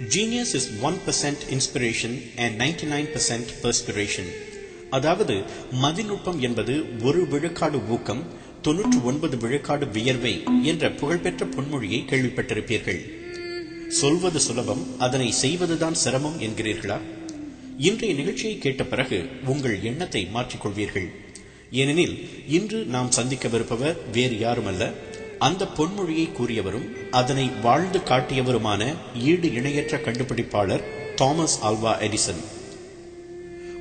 Genius is one percent inspiration and ninety nine percent perspiration அதாவது மதிநுட்பம் என்பது ஒரு விழுக்காடு ஊக்கம் தொன்னூற்று ஒன்பது விழுக்காடு வியர்வை என்ற புகழ்பெற்ற பொன்மொழியை கேள்விப்பட்டிருப்பீர்கள். சொல்வது சுலபம் அதனை செய்வதுதான் சிரமம் என்கிறீர்களா? இன்றைய நிகழ்ச்சியை கேட்ட பிறகு உங்கள் எண்ணத்தை மாற்றிக்கொள்வீர்கள். ஏனெனில் இன்று நாம் சந்திக்கவிருப்பவர் வேறு யாருமல்ல. அந்த பொன்மொழியை கூறியவரும் அதனை வாழ்ந்து காட்டியவருமான ஈடு இணையற்ற கண்டுபிடிப்பாளர் தாமஸ் ஆல்வா எடிசன்.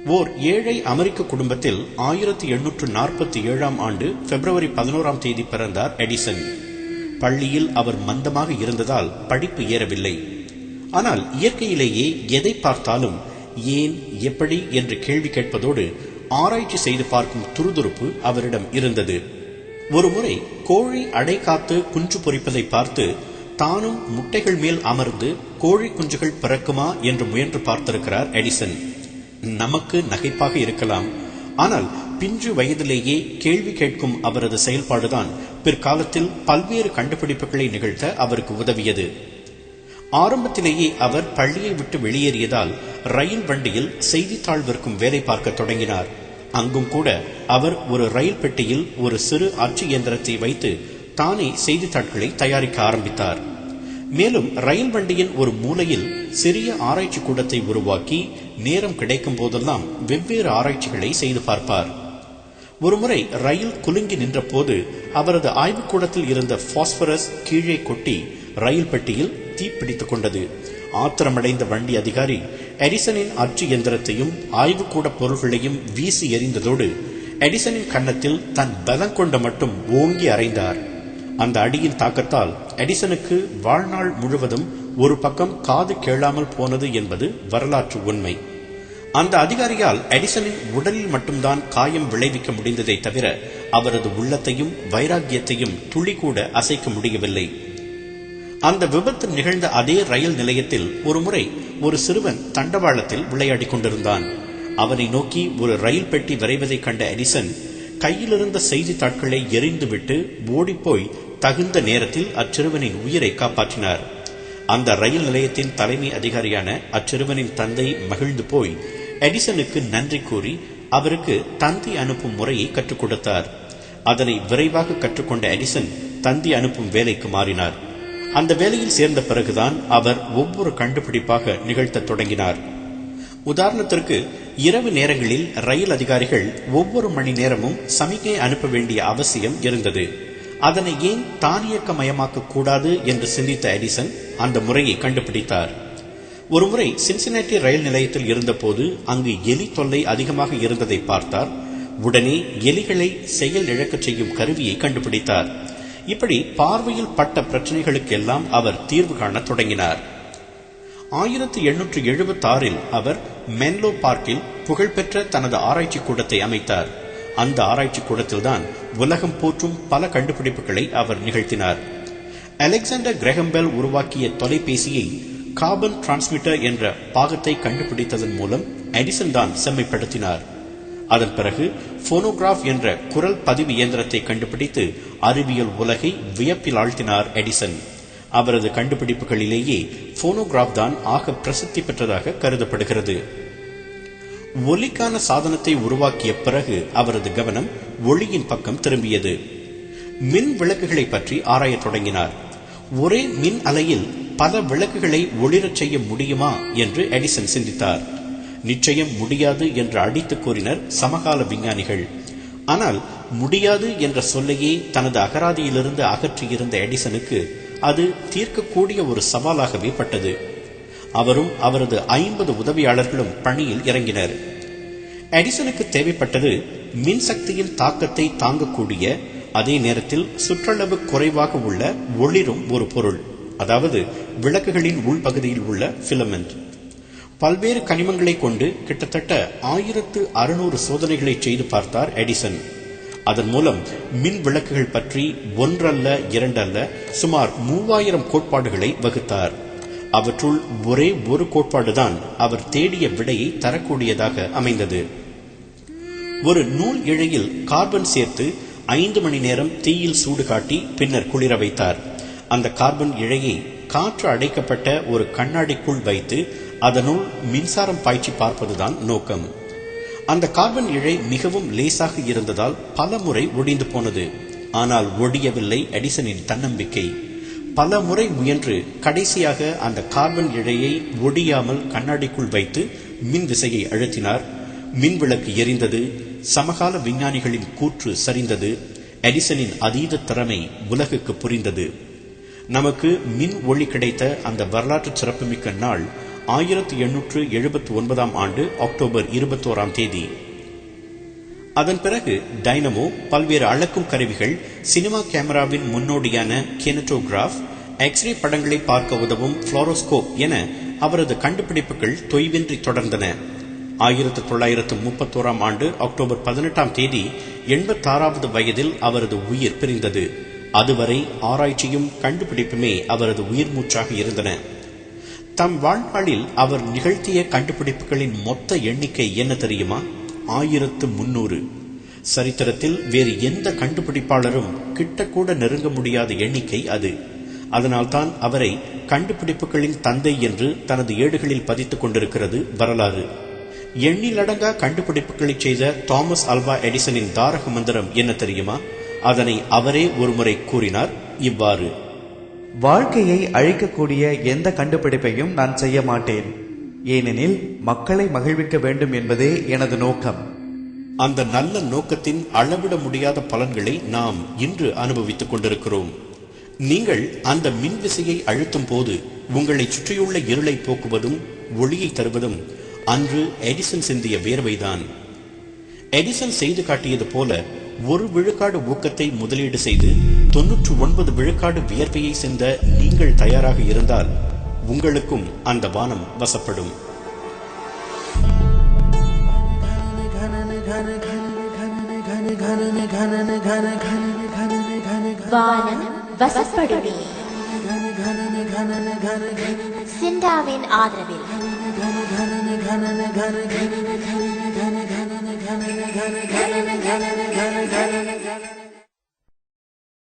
ஓர் ஏழை அமெரிக்க குடும்பத்தில் ஆயிரத்தி எண்ணூற்று நாற்பத்தி ஏழாம் ஆண்டு பிப்ரவரி பதினோராம் தேதி பிறந்தார் எடிசன். பள்ளியில் அவர் மந்தமாக இருந்ததால் படிப்பு ஏறவில்லை. ஆனால் இயற்கையிலேயே எதை பார்த்தாலும் ஏன் எப்படி என்று கேள்வி கேட்பதோடு ஆராய்ச்சி செய்து பார்க்கும் துருதுருப்பு அவரிடம் இருந்தது. ஒருமுறை கோழி அடை காத்து குஞ்சு பொறிப்பதை பார்த்து தானும் முட்டைகள் மேல் அமர்ந்து கோழி குஞ்சுகள் பிறக்குமா? என்று முயன்று பார்த்திருக்கிறார் எடிசன். நமக்கு நகைப்பாக இருக்கலாம். ஆனால் பிஞ்சு வயதிலேயே கேள்வி கேட்கும் அவரது செயல்பாடுதான் பிற்காலத்தில் பல்வேறு கண்டுபிடிப்புகளை நிகழ்த்த அவருக்கு உதவியது. ஆரம்பத்திலேயே அவர் பள்ளியை விட்டு வெளியேறியதால் ரயில் வண்டியில் செய்தித்தாள் விற்கும் வேலை பார்க்க தொடங்கினார். அங்கும் கூட அவர் ஒரு ரயில் பெட்டியில் ஒரு சிறு அச்சு இயந்திரத்தை வைத்து தானே செய்தித்தாட்களை தயாரிக்க ஆரம்பித்தார். மேலும் ரயில் வண்டியின் ஒரு மூலையில் சிறிய ஆராய்ச்சி கூடத்தை உருவாக்கி நேரம் கிடைக்கும் போதெல்லாம் வெவ்வேறு ஆராய்ச்சிகளை செய்து பார்ப்பார். ஒருமுறை ரயில் குலுங்கி நின்றபோது அவரது ஆய்வுக்கூடத்தில் இருந்த பாஸ்பரஸ் கீழே கொட்டி ரயில் பெட்டியில் தீப்பிடித்துக் கொண்டது. ஆத்திரமடைந்த வண்டி அதிகாரி எடிசனின் அச்சு எந்திரத்தையும் ஆய்வுக்கூட பொருள்களையும் வீசி எறிந்ததோடு எடிசனின் கன்னத்தில் தன் பலம் கொண்ட மட்டும் ஓங்கி அறைந்தார் அந்த அடியின் தாக்கத்தால் எடிசனுக்கு வாழ்நாள் முழுவதும் ஒரு பக்கம் காது கேளாமல் போனது என்பது வரலாற்று உண்மை. அந்த அதிகாரியால் எடிசனின் உடலில் மட்டும்தான் காயம் விளைவிக்க முடிந்ததை தவிர அவரது உள்ளத்தையும் வைராக்கியத்தையும் துளி கூட அசைக்க முடியவில்லை. அந்த விபத்து நிகழ்ந்த அதே ரயில் நிலையத்தில் ஒருமுறை ஒரு சிறுவன் தண்டவாளத்தில் விளையாடிக் கொண்டிருந்தான். அவனை நோக்கி ஒரு ரயில் பெட்டி விரைவதைக் கண்ட அரிசன் கையிலிருந்த செய்தித்தாட்களை எரிந்துவிட்டு ஓடிப்போய் தகுந்த நேரத்தில் அச்சிறுவனின் உயிரை காப்பாற்றினார். அந்த ரயில் நிலையத்தின் தலைமை அதிகாரியான அச்சிறுவனின் தந்தை மகிழ்ந்து போய் எடிசனுக்கு நன்றி கூறி அவருக்கு தந்தி அனுப்பும் முறையை கற்றுக் கொடுத்தார். அதனை விரைவாக கற்றுக்கொண்ட எடிசன் தந்தி அனுப்பும் வேலைக்கு மாறினார். அந்த வேலையில் சேர்ந்த பிறகுதான் அவர் ஒவ்வொரு கண்டுபிடிப்பாக நிகழ்த்த தொடங்கினார். உதாரணத்திற்கு இரவு நேரங்களில் ரயில் அதிகாரிகள் ஒவ்வொரு மணி நேரமும் சமிகை அனுப்ப வேண்டிய அவசியம் இருந்தது. அதனை ஏன் தானியக்கமயமாக்க கூடாது என்று சிந்தித்த எடிசன் அந்த முறையை கண்டுபிடித்தார். ஒருமுறை சின்சினேட்டி ரயில் நிலையத்தில் இருந்தபோது அங்கு எலி தொல்லை அதிகமாக இருந்ததை பார்த்தார். உடனே எலிகளை செயல் இழக்கச் செய்யும் கருவியை கண்டுபிடித்தார். இப்படி பார்வையில் பட்ட பிரச்சனைகளுக்கெல்லாம் அவர் தீர்வு காண தொடங்கினார். ஆயிரத்தி எண்ணூற்று எழுபத்தி ஆறில் அவர் மென்லோ பார்க்கில் புகழ்பெற்ற தனது ஆராய்ச்சி கூடத்தை அமைத்தார். அந்த ஆராய்ச்சி கூடத்தில்தான் உலகம் போற்றும் பல கண்டுபிடிப்புகளை அவர் நிகழ்த்தினார். அலெக்சாண்டர் கிரகம்பெல் உருவாக்கிய தொலைபேசியை கார்பன் டிரான்ஸ்மிட்டர் என்ற பாகத்தை கண்டுபிடித்ததன் மூலம் எடிசன் தான் செம்மைப்படுத்தினார். அதன் பிறகு போனோகிராஃப் என்ற குரல் பதிவு இயந்திரத்தை கண்டுபிடித்து அறிவியல் உலகை வியப்பில் ஆழ்த்தினார் எடிசன். அவரது கண்டுபிடிப்புகளிலேயே போனோகிராஃப் தான் ஆக பிரசித்தி பெற்றதாக கருதப்படுகிறது. ஒலிக்கான சாதனத்தை உருவாக்கிய பிறகு அவரது கவனம் ஒளியின் பக்கம் திரும்பியது. மின் விளக்குகளை பற்றி ஆராயத் தொடங்கினார். ஒரே மின் அலையில் பல விளக்குகளை ஒளிரச் செய்ய முடியுமா என்று எடிசன் சிந்தித்தார். நிச்சயம் முடியாது என்று அடித்து கூறினர் சமகால விஞ்ஞானிகள். ஆனால் முடியாது என்ற சொல்லையே தனது அகராதியிலிருந்து அகற்றியிருந்த எடிசனுக்கு அது தீர்க்கக்கூடிய ஒரு சவாலாகவே பட்டது. அவரும் அவரது ஐம்பது உதவியாளர்களும் பணியில் இறங்கினர். எடிசனுக்கு தேவைப்பட்டது மின்சக்தியின் தாக்கத்தை தாங்கக்கூடிய அதே நேரத்தில் சுற்றளவு குறைவாக உள்ள ஒளிரும் ஒரு பொருள் அதாவது விளக்குகளின் உள்பகுதியில் உள்ள பிலமெண்ட் பல்வேறு கனிமங்களை கொண்டு கிட்டத்தட்ட ஆயிரத்து அறுநூறு சோதனைகளை செய்து பார்த்தார் எடிசன். அதன் மூலம் மின் விளக்குகள் பற்றி ஒன்றல்ல இரண்டல்ல சுமார் மூவாயிரம் கோட்பாடுகளை வகுத்தார். அவற்றுள் ஒரே ஒரு கோட்பாடுதான் அவர் தேடிய விடையை தரக்கூடியதாக அமைந்தது. ஒரு நூல் இழையில் கார்பன் சேர்த்து ஐந்து மணி நேரம் தீயில் சூடு காட்டி பின்னர் குளிர வைத்தார். அந்த கார்பன் இழையை காற்று அடைக்கப்பட்ட ஒரு கண்ணாடிக்குள் வைத்து அதனுள் மின்சாரம் பாய்ச்சி பார்ப்பதுதான் நோக்கம். அந்த கார்பன் இழை மிகவும் லேசாக இருந்ததால் பல முறை ஒடிந்து போனது. ஆனால் ஒடியவில்லை எடிசனின் தன்னம்பிக்கை. பல முறை முயன்று கடைசியாக அந்த கார்பன் இழையை ஒடியாமல் கண்ணாடிக்குள் வைத்து மின் விசையை அழுத்தினார். மின் விளக்கு எரிந்தது. சமகால விஞ்ஞானிகளின் கூற்று சரிந்தது. எடிசனின் அதீத திறமை உலகுக்கு புரிந்தது. நமக்கு மின் ஒளி கிடைத்த அந்த வரலாற்று சிறப்புமிக்க நாள் ஆயிரத்தி எண்ணூற்று எழுபத்தி ஒன்பதாம் ஆண்டு அக்டோபர் இருபத்தோராம் தேதி. அதன் பிறகு டைனமோ பல்வேறு அளக்கும் கருவிகள் சினிமா கேமராவின் முன்னோடியான கெனட்டோகிராஃப் எக்ஸ்ரே படங்களை பார்க்க உதவும் புளோரோஸ்கோப் என அவரது கண்டுபிடிப்புகள் தொய்வின்றி தொடர்ந்தன. ஆயிரத்து தொள்ளாயிரத்து முப்பத்தோராம் ஆண்டு அக்டோபர் பதினெட்டாம் தேதி எண்பத்தாறாவது வயதில் அவரது உயிர் பிரிந்தது. அதுவரை ஆராய்ச்சியும் கண்டுபிடிப்புமே அவரது உயிர் மூச்சாக இருந்தன. தம் வாழ்நாளில் அவர் நிகழ்த்திய கண்டுபிடிப்புகளின் மொத்த எண்ணிக்கை என்ன தெரியுமா? ஆயிரத்து முன்னூறு. சரித்திரத்தில் வேறு எந்த கண்டுபிடிப்பாளரும் கிட்டக்கூட நெருங்க முடியாத எண்ணிக்கை அது. அதனால்தான் அவரை கண்டுபிடிப்புகளின் தந்தை என்று தனது ஏடுகளில் பதித்துக் கொண்டிருக்கிறது வரலாறு. எண்ணிலடங்கா கண்டுபிடிப்புகளை செய்த தாமஸ் அல்வா எடிசனின் தாரக மந்திரம் என்ன தெரியுமா? அதனை அவரே ஒருமுறை கூறினார் இவ்வாறு. வாழ்க்கையை அழிக்கக்கூடிய எந்த கண்டுபிடிப்பையும் நான் செய்ய மாட்டேன். ஏனெனில் மக்களை மகிழ்விக்க வேண்டும் என்பதே எனது நோக்கம். அந்த நல்ல நோக்கத்தின் அளவிட முடியாத பலன்களை நாம் இன்று அனுபவித்துக் கொண்டிருக்கிறோம். நீங்கள் அந்த மின்விசையை அழுத்தும் போது உங்களை சுற்றியுள்ள இருளை போக்குவதும் ஒளியை தருவதும் அன்று எடிசன் சிந்திய வேர்வைதான். எடிசன் செய்து காட்டியது போல ஒரு விழுக்காடு ஊக்கத்தை முதலீடு செய்து தொன்னூற்று ஒன்பது விழுக்காடு வியர்வையை சிந்த நீங்கள் தயாராக இருந்தால் உங்களுக்கும் அந்த வானம் வசப்படும். சிண்டாவின் ஆதரவில் Gana, gana,